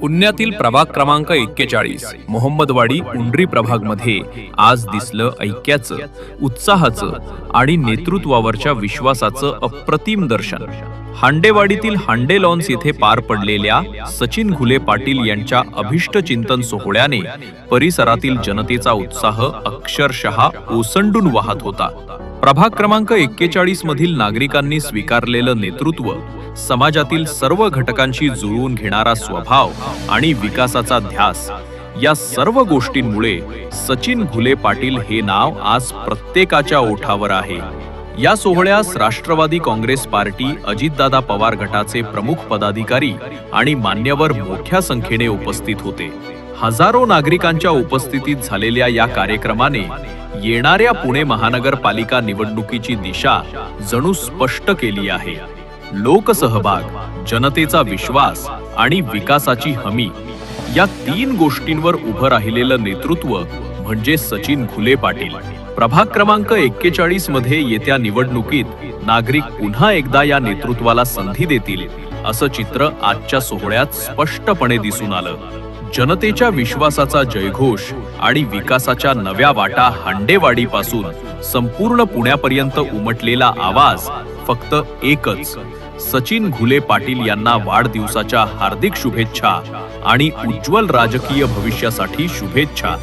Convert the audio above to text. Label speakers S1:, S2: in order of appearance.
S1: पुण्यातील प्रभाग क्रमांक एक्केचाळीस मोहम्मदवाडी उंडरी प्रभागमध्ये आज दिसलं ऐक्याचं उत्साहाचं आणि नेतृत्वावरच्या विश्वासाचं अप्रतिम दर्शन. हांडेवाडीतील हांडे लॉन्स येथे पार पडलेल्या सचिन घुले पाटील यांच्या अभिष्ट चिंतन सोहळ्याने परिसरातील जनतेचा उत्साह अक्षरशः ओसंडून वाहत होता. प्रभाग क्रमांक एक्केचाळीस मधील नागरिकांनी स्वीकारलेलं नेतृत्व समाजातील सर्व घटकांशी जुळवून घेणारा स्वभाव आणि विकासाचा ध्यास या सर्व गोष्टींमुळे सचिन घुले पाटील हे नाव आज प्रत्येकाच्या ओठावर आहे. या सोहळ्यास राष्ट्रवादी काँग्रेस पार्टी अजितदादा पवार गटाचे प्रमुख पदाधिकारी आणि मान्यवर मोठ्या संख्येने उपस्थित होते. हजारो नागरिकांच्या उपस्थितीत झालेल्या या कार्यक्रमाने येणाऱ्या पुणे महानगरपालिका निवडणुकीची दिशा जणू स्पष्ट केली आहे. लोकसहभाग जनतेचा विश्वास आणि विकासाची हमी या तीन गोष्टींवर उभं राहिलेलं नेतृत्व म्हणजे सचिन घुले पाटील. प्रभाग क्रमांक एक्केचाळीसमध्ये येत्या निवडणुकीत नागरिक पुन्हा एकदा या नेतृत्वाला संधी देतील असं चित्र आजच्या सोहळ्यात स्पष्टपणे दिसून आलं. जनतेच्या विश्वासाचा जयघोष आणि विकासाच्या नव्या वाटा हांडेवाडीपासून संपूर्ण पुण्यापर्यंत उमटलेला आवाज फक्त एकच. सचिन घुले पाटील यांना वाढदिवसाच्या हार्दिक शुभेच्छा आणि उज्ज्वल राजकीय भविष्यासाठी शुभेच्छा.